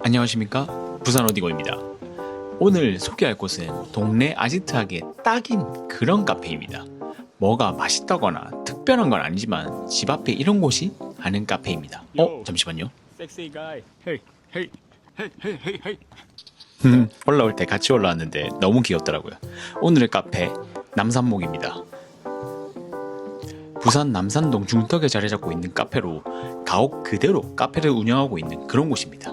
안녕하십니까? 부산 어디고입니다. 오늘 소개할 곳은 동네 아지트하게 딱인 그런 카페입니다. 뭐가 맛있다거나 특별한 건 아니지만 집 앞에 이런 곳이 하는 카페입니다. 어? 잠시만요. Sexy guy. Hey, hey, hey, hey, hey, hey. 음, 올라올 때 같이 올라왔는데 너무 귀엽더라고요. 오늘의 카페 남산목입니다 부산 남산동 중턱에 자리 잡고 있는 카페로 가옥 그대로 카페를 운영하고 있는 그런 곳입니다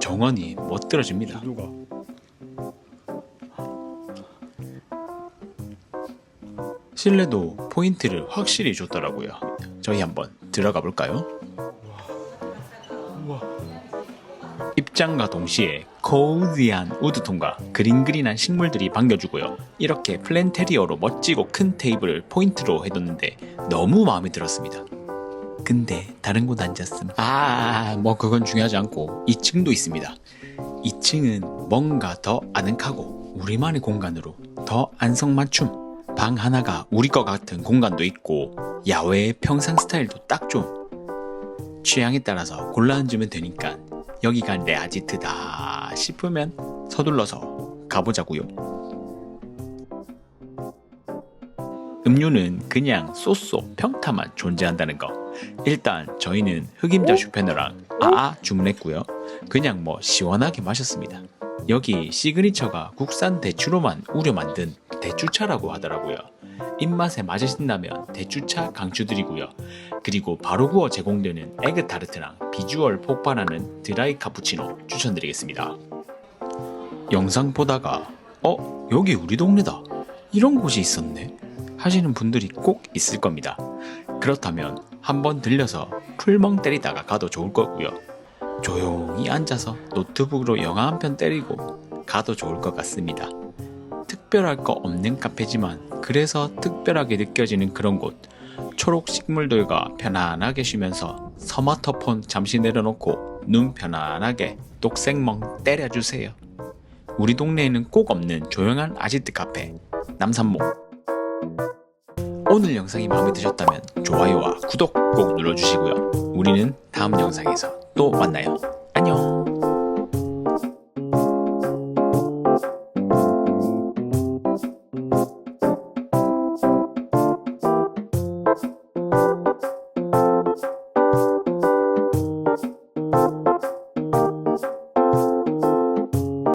정원이 멋들어집니다 누가? 실내도 포인트를 확실히 줬더라고요. 저희 한번 들어가 볼까요? 입장과 동시에 코우디한 우드톤과 그린그린한 식물들이 반겨주고요. 이렇게 플랜테리어로 멋지고 큰 테이블을 포인트로 해뒀는데 너무 마음에 들었습니다. 근데 다른 곳 앉았음. 아, 뭐 그건 중요하지 않고 2층도 있습니다. 2층은 뭔가 더 아늑하고 우리만의 공간으로 더 안성맞춤. 방 하나가 우리 것 같은 공간도 있고 야외의 평상 스타일도 딱 좋은 취향에 따라서 골라 앉으면 되니까 여기가 내 아지트다 싶으면 서둘러서 가보자고요. 음료는 그냥 쏘쏘 평타만 존재한다는 거. 일단 저희는 흑임자 슈페너랑 아아 주문했고요. 그냥 뭐 시원하게 마셨습니다. 여기 시그니처가 국산 대추로만 우려 만든 대추차라고 하더라고요. 입맛에 맞으신다면 대추차 강추드리고요. 그리고 바로 구워 제공되는 에그 타르트랑 비주얼 폭발하는 드라이 카푸치노 추천드리겠습니다. 영상 보다가 어 여기 우리 동네다 이런 곳이 있었네 하시는 분들이 꼭 있을 겁니다. 그렇다면 한번 들려서 풀멍 때리다가 가도 좋을 거고요. 조용히 앉아서 노트북으로 영화 한 편 때리고 가도 좋을 것 같습니다. 특별할 거 없는 카페지만 그래서 특별하게 느껴지는 그런 곳. 초록 식물들과 편안하게 쉬면서 스마트폰 잠시 내려놓고 눈 편안하게 녹색멍 때려주세요. 우리 동네에는 꼭 없는 조용한 아지트 카페 남산목. 오늘 영상이 마음에 드셨다면 좋아요와 구독 꼭 눌러주시고요. 우리는 다음 영상에서 또 만나요.